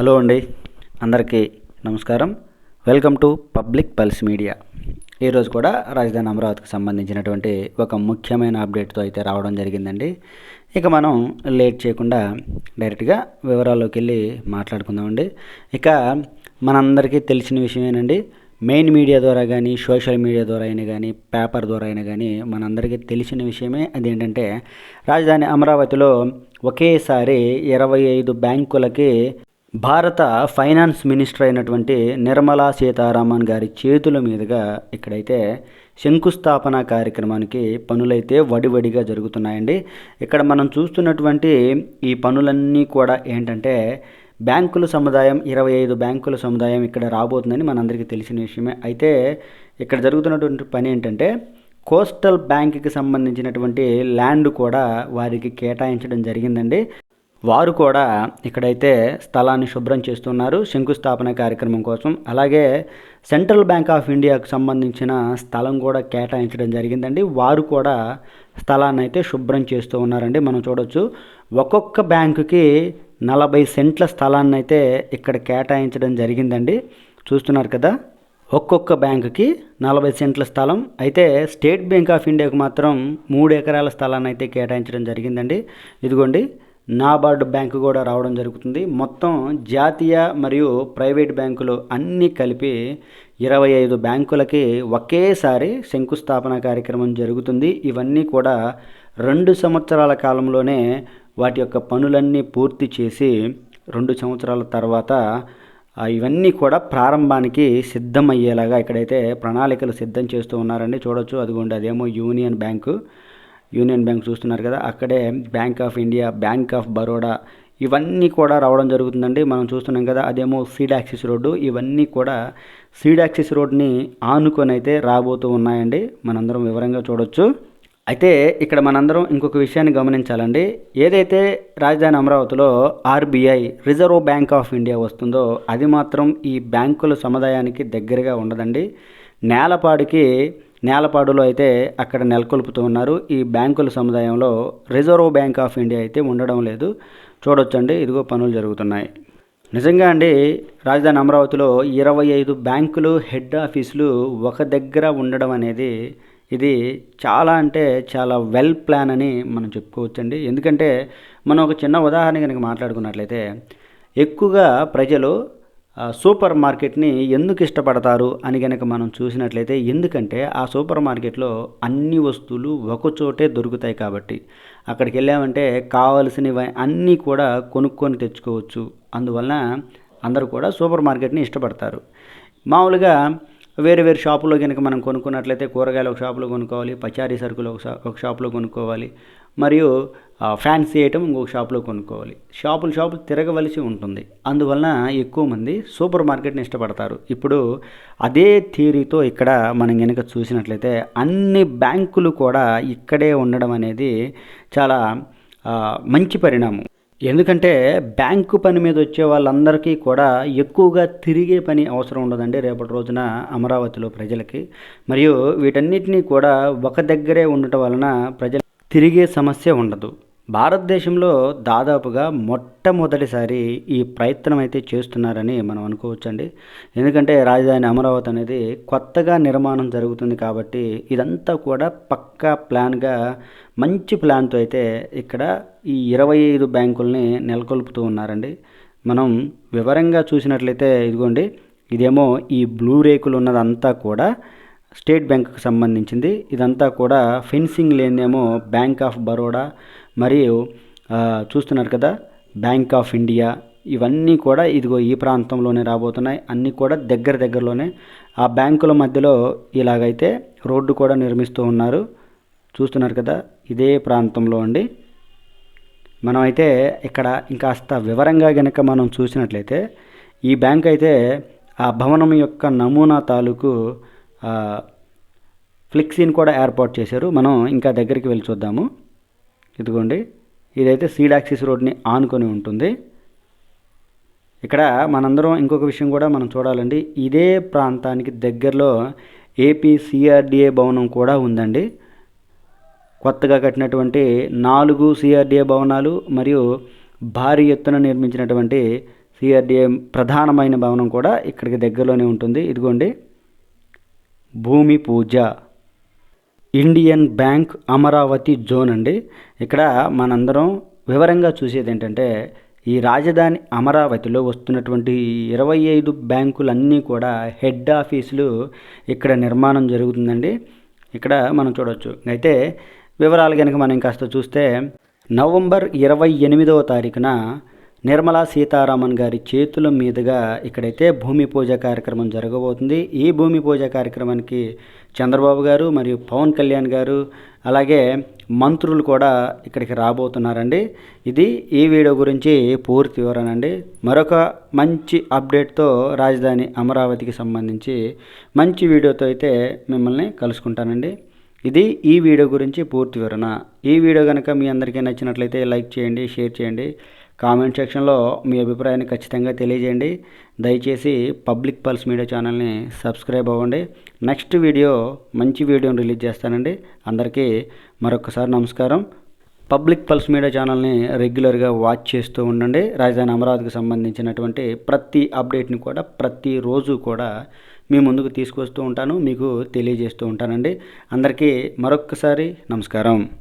Hello అండి అందరికీ నమస్కారం. Welcome to public pulse media. ఈరోజు కూడా రాజధాని అమరావతికి సంబంధించినటువంటి ఒక ముఖ్యమైన అప్డేట్తో అయితే రావడం జరిగిందండి. ఇక మనం లేట్ చేయకుండా డైరెక్ట్గా వివరాల్లోకి వెళ్ళి మాట్లాడుకుందామండి. ఇక మనందరికీ తెలిసిన విషయమేనండి. మెయిన్ మీడియా ద్వారా కానీ సోషల్ మీడియా ద్వారా అయినా కానీ పేపర్ ద్వారా అయినా కానీ మనందరికీ తెలిసిన విషయమే. అదేంటంటే రాజధాని అమరావతిలో ఒకేసారి ఇరవై ఐదు బ్యాంకులకి భారత ఫైనాన్స్ మినిస్టర్ అయినటువంటి నిర్మలా సీతారామన్ గారి చేతుల మీదుగా ఇక్కడైతే శంకుస్థాపన కార్యక్రమానికి పనులైతే వడివడిగా జరుగుతున్నాయండి. ఇక్కడ మనం చూస్తున్నటువంటి ఈ పనులన్నీ కూడా ఏంటంటే బ్యాంకుల సముదాయం ఇరవై ఐదు బ్యాంకుల సముదాయం ఇక్కడ రాబోతుందని మనందరికీ తెలిసిన విషయమే. అయితే ఇక్కడ జరుగుతున్నటువంటి పని ఏంటంటే కోస్టల్ బ్యాంక్కి సంబంధించినటువంటి ల్యాండ్ కూడా వారికి కేటాయించడం జరిగిందండి. వారు కూడా ఇక్కడైతే స్థలాన్ని శుభ్రం చేస్తున్నారు. శంకుస్థాపన కార్యక్రమం కోసం. అలాగే సెంట్రల్ బ్యాంక్ ఆఫ్ ఇండియాకు సంబంధించిన స్థలం కూడా కేటాయించడం జరిగిందండి. వారు కూడా స్థలాన్ని అయితే శుభ్రం చేస్తూ ఉన్నారండి. మనం చూడొచ్చు. ఒక్కొక్క బ్యాంకుకి నలభై సెంట్ల స్థలాన్ని అయితే ఇక్కడ కేటాయించడం జరిగిందండి. చూస్తున్నారు కదా? ఒక్కొక్క బ్యాంకుకి నలభై సెంట్ల స్థలం. అయితే స్టేట్ బ్యాంక్ ఆఫ్ ఇండియాకు మాత్రం మూడు ఎకరాల స్థలాన్ని అయితే కేటాయించడం జరిగిందండి. ఇదిగోండి. నాబార్డు బ్యాంకు కూడా రావడం జరుగుతుంది. మొత్తం జాతీయ మరియు ప్రైవేట్ బ్యాంకులు అన్నీ కలిపి ఇరవై ఐదు బ్యాంకులకి ఒకేసారి శంకుస్థాపన కార్యక్రమం జరుగుతుంది. ఇవన్నీ కూడా రెండు సంవత్సరాల కాలంలోనే వాటి యొక్క పనులన్నీ పూర్తి చేసి రెండు సంవత్సరాల తర్వాత ఇవన్నీ కూడా ప్రారంభానికి సిద్ధమయ్యేలాగా ఇక్కడైతే ప్రణాళికలు సిద్ధం చేస్తూ ఉన్నారండి. చూడొచ్చు అదిగోండి అదేమో యూనియన్ బ్యాంకు. యూనియన్ బ్యాంక్ చూస్తున్నారు కదా అక్కడే bank of India bank of Baroda ఇవన్నీ కూడా రావడం జరుగుతుందండి. మనం చూస్తున్నాం కదా అదేమో సీడాక్సిస్ రోడ్డు ఇవన్నీ కూడా సీడాక్సిస్ రోడ్ని ఆనుకొని అయితే రాబోతూ ఉన్నాయండి. మనందరం వివరంగా చూడొచ్చు. అయితే ఇక్కడ మనందరం ఇంకొక విషయాన్ని గమనించాలండి. ఏదైతే రాజధాని అమరావతిలో RBI reserve bank of India వస్తుందో అది మాత్రం ఈ బ్యాంకుల సముదాయానికి దగ్గరగా ఉండదండి. నేలపాడికి నేలపాడులో అయితే అక్కడ నెలకొల్పుతూ ఉన్నారు. ఈ బ్యాంకుల సముదాయంలో రిజర్వ్ బ్యాంక్ ఆఫ్ ఇండియా అయితే ఉండడం లేదు. చూడొచ్చండి. ఇదిగో పనులు జరుగుతున్నాయి. నిజంగా అండి రాజధాని అమరావతిలో ఇరవై ఐదు బ్యాంకులు హెడ్ ఆఫీసులు ఒక దగ్గర ఉండడం అనేది ఇది చాలా అంటే చాలా వెల్ ప్లాన్ అని మనం చెప్పుకోవచ్చండి. ఎందుకంటే మనం ఒక చిన్న ఉదాహరణ కనుక మాట్లాడుకున్నట్లయితే ఎక్కువగా ప్రజలు సూపర్ మార్కెట్ని ఎందుకు ఇష్టపడతారు అని కనుక మనం చూసినట్లయితే ఎందుకంటే ఆ సూపర్ మార్కెట్లో అన్ని వస్తువులు ఒకచోటే దొరుకుతాయి కాబట్టి. అక్కడికి వెళ్ళామంటే కావలసినవి అన్నీ కూడా కొనుక్కొని తెచ్చుకోవచ్చు. అందువలన అందరూ కూడా సూపర్ మార్కెట్ని ఇష్టపడతారు. మామూలుగా వేరే వేరే షాపులో కనుక మనం కొనుక్కున్నట్లయితే కూరగాయలు ఒక షాపులో కొనుక్కోవాలి పచారీ సరుకులు ఒక షా- ఒక షాపులో కొనుక్కోవాలి. మరియు ఫ్యాన్సీ ఐటమ్ ఇంకొక షాప్లో కొనుక్కోవాలి. షాపులు షాపులు తిరగవలసి ఉంటుంది. అందువలన ఎక్కువ మంది సూపర్ మార్కెట్ని ఇష్టపడతారు. ఇప్పుడు అదే థియరీతో ఇక్కడ మనం కనుక చూసినట్లయితే అన్ని బ్యాంకులు కూడా ఇక్కడే ఉండడం అనేది చాలా మంచి పరిణామం. ఎందుకంటే బ్యాంకు పని మీద వచ్చే వాళ్ళందరికీ కూడా ఎక్కువగా తిరిగే పని అవసరం ఉండదండి రేపటి రోజున అమరావతిలో ప్రజలకి. మరియు వీటన్నిటినీ కూడా ఒక దగ్గరే ఉండటం వలన ప్రజలు తిరిగే సమస్య ఉండదు. భారతదేశంలో దాదాపుగా మొట్టమొదటిసారి ఈ ప్రయత్నం అయితే చేస్తున్నారని మనం అనుకోవచ్చండి. ఎందుకంటే రాజధాని అమరావతి అనేది కొత్తగా నిర్మాణం జరుగుతుంది కాబట్టి ఇదంతా కూడా పక్కా ప్లాన్గా మంచి ప్లాన్తో అయితే ఇక్కడ ఈ ఇరవై ఐదు బ్యాంకుల్ని నెలకొల్పుతూ ఉన్నారండి. మనం వివరంగా చూసినట్లయితే ఇదిగోండి ఇదేమో ఈ బ్లూ రేకులు ఉన్నదంతా కూడా స్టేట్ బ్యాంకుకు సంబంధించింది. ఇదంతా కూడా ఫెన్సింగ్ లేనిదేమో బ్యాంక్ ఆఫ్ బరోడా మరియు చూస్తున్నారు కదా బ్యాంక్ ఆఫ్ ఇండియా ఇవన్నీ కూడా ఇదిగో ఈ ప్రాంతంలోనే రాబోతున్నాయి. అన్నీ కూడా దగ్గర దగ్గరలోనే. ఆ బ్యాంకుల మధ్యలో ఇలాగైతే రోడ్డు కూడా నిర్మిస్తూ ఉన్నారు. చూస్తున్నారు కదా ఇదే ప్రాంతంలో అండి. మనం అయితే ఇక్కడ ఇంకాస్త వివరంగా గనక మనం చూసినట్లయితే ఈ బ్యాంక్ అయితే ఆ భవనం యొక్క నమూనా తాలూకు ఫ్లెక్సీని కూడా ఏర్పాటు చేశారు. మనం ఇంకా దగ్గరికి వెళ్ళి చూద్దాము. ఇదిగోండి ఇదైతే సీడ్ యాక్సిస్ రోడ్ని ఆనుకొని ఉంటుంది. ఇక్కడ మనందరం ఇంకొక విషయం కూడా మనం చూడాలండి. ఇదే ప్రాంతానికి దగ్గరలో ఏపీ సిఆర్డిఏ భవనం కూడా ఉందండి. కొత్తగా కట్టినటువంటి నాలుగు సిఆర్డిఏ భవనాలు మరియు భారీ ఎత్తున నిర్మించినటువంటి సిఆర్డిఏ ప్రధానమైన భవనం కూడా ఇక్కడికి దగ్గరలోనే ఉంటుంది. ఇదిగోండి భూమి పూజ. ఇండియన్ బ్యాంక్ అమరావతి జోన్ అండి. ఇక్కడ మనందరం వివరంగా చూసేది ఏంటంటే ఈ రాజధాని అమరావతిలో వస్తున్నటువంటి ఇరవై ఐదు బ్యాంకులన్నీ కూడా హెడ్ ఆఫీసులు ఇక్కడ నిర్మాణం జరుగుతుందండి. ఇక్కడ మనం చూడవచ్చు అయితే వివరాలు కనుక మనం కాస్త చూస్తే నవంబర్ ఇరవై ఎనిమిదవ తారీఖున నిర్మలా సీతారామన్ గారి చేతుల మీదుగా ఇక్కడైతే భూమి పూజ కార్యక్రమం జరగబోతుంది. ఈ భూమి పూజ కార్యక్రమానికి చంద్రబాబు గారు మరియు పవన్ కళ్యాణ్ గారు అలాగే మంత్రులు కూడా ఇక్కడికి రాబోతున్నారండి. ఇది ఈ వీడియో గురించి పూర్తి వివరణ అండి. మరొక మంచి అప్డేట్తో రాజధాని అమరావతికి సంబంధించి మంచి వీడియోతో అయితే మిమ్మల్ని కలుసుకుంటానండి. ఇది ఈ వీడియో గురించి పూర్తి వివరణ. ఈ వీడియో కనుక మీ అందరికీ నచ్చినట్లయితే లైక్ చేయండి షేర్ చేయండి. కామెంట్ సెక్షన్లో మీ అభిప్రాయాన్ని ఖచ్చితంగా తెలియజేయండి. దయచేసి పబ్లిక్ పల్స్ మీడియా ఛానల్ని సబ్స్క్రైబ్ అవ్వండి. నెక్స్ట్ వీడియో మంచి వీడియోని రిలీజ్ చేస్తానండి. అందరికీ మరొకసారి నమస్కారం. పబ్లిక్ పల్స్ మీడియా ఛానల్ని రెగ్యులర్గా వాచ్ చేస్తూ ఉండండి. రాజధాని అమరావతికి సంబంధించినటువంటి ప్రతి అప్డేట్ని కూడా ప్రతిరోజు కూడా మీ ముందుకు తీసుకొస్తూ ఉంటాను. మీకు తెలియజేస్తూ ఉంటానండి. అందరికీ మరొక్కసారి నమస్కారం.